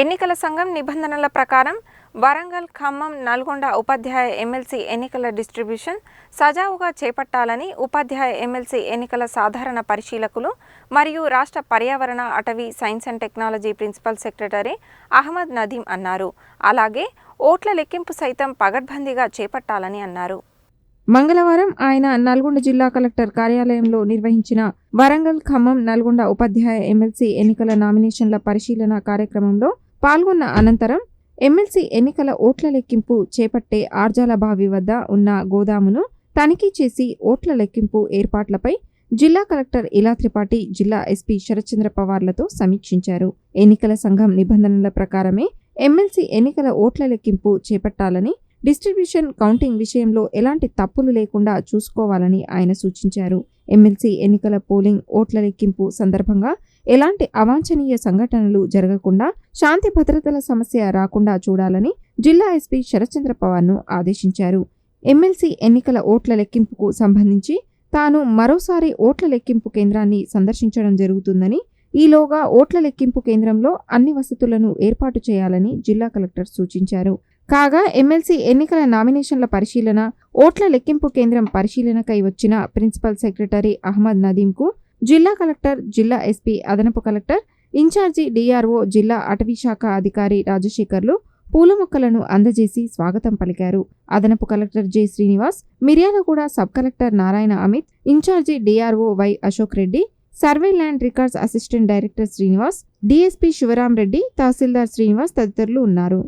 ఎన్నికల సంఘం నిబంధనల ప్రకారం వరంగల్ ఖమ్మం నల్గొండ ఉపాధ్యాయ ఎమ్మెల్సీ ఎన్నికల డిస్ట్రిబ్యూషన్ సజావుగా చేపట్టాలని ఉపాధ్యాయ ఎమ్మెల్సీ ఎన్నికల సాధారణ పరిశీలకులు మరియు రాష్ట్ర పర్యావరణ అటవీ science and technology principal secretary Ahmad Nadeem అన్నారు. అలాగే ఓట్ల లెక్కింపు సైతం పగడ్బందీగా చేపట్టాలని అన్నారు. మంగళవారం ఆయన నల్గొండ జిల్లా కలెక్టర్ కార్యాలయంలో నిర్వహించిన వరంగల్ ఖమ్మం నల్గొండ ఉపాధ్యాయ ఎమ్మెల్సీ ఎన్నికల నామినేషన్ల పరిశీలన కార్యక్రమంలో పాల్గొన్న అనంతరం ఎమ్మెల్సీ ఎన్నికల ఓట్ల లెక్కింపు చేపట్టే ఆర్జాల బావి వద్ద ఉన్న గోదామును తనిఖీ చేసి ఓట్ల లెక్కింపు ఏర్పాట్లపై జిల్లా కలెక్టర్ ఇలా త్రిపాఠి జిల్లా ఎస్పీ శరత్చంద్ర పవార్లతో సమీక్షించారు. ఎన్నికల సంఘం నిబంధనల ప్రకారమే ఎమ్మెల్సీ ఎన్నికల ఓట్ల లెక్కింపు చేపట్టాలని డిస్ట్రిబ్యూషన్ కౌంటింగ్ విషయంలో ఎలాంటి తప్పులు లేకుండా చూసుకోవాలని ఆయన సూచించారు. ఎమ్మెల్సీ ఎన్నికల పోలింగ్ ఓట్ల లెక్కింపు సందర్భంగా ఎలాంటి అవాంఛనీయ సంఘటనలు జరగకుండా శాంతి భద్రతల సమస్య రాకుండా చూడాలని జిల్లా ఎస్పీ శరత్చంద్ర పవార్ను ఆదేశించారు. ఎమ్మెల్సీ ఎన్నికల ఓట్ల లెక్కింపుకు సంబంధించి తాను మరోసారి ఓట్ల లెక్కింపు కేంద్రాన్ని సందర్శించడం జరుగుతుందని ఈలోగా ఓట్ల లెక్కింపు కేంద్రంలో అన్ని వసతులను ఏర్పాటు చేయాలని జిల్లా కలెక్టర్ సూచించారు. కాగా ఎమ్మెల్సీ ఎన్నికల నామినేషన్ల పరిశీలన ఓట్ల లెక్కింపు కేంద్రం పరిశీలనకై వచ్చిన ప్రిన్సిపల్ సెక్రటరీ అహ్మద్ నదీంకు జిల్లా కలెక్టర్ జిల్లా ఎస్పీ అదనపు కలెక్టర్ ఇన్ఛార్జి డిఆర్ఓ జిల్లా అటవీ శాఖ అధికారి రాజశేఖర్లు పూల మొక్కలను అందజేసి స్వాగతం పలికారు. అదనపు collector J. Srinivas Miryalaguda sub collector Narayana Amit incharge DRO Y Ashok Reddy survey land records assistant director Srinivas DSP Sivaram Reddy తహసీల్దార్ శ్రీనివాస్ తదితరులు ఉన్నారు.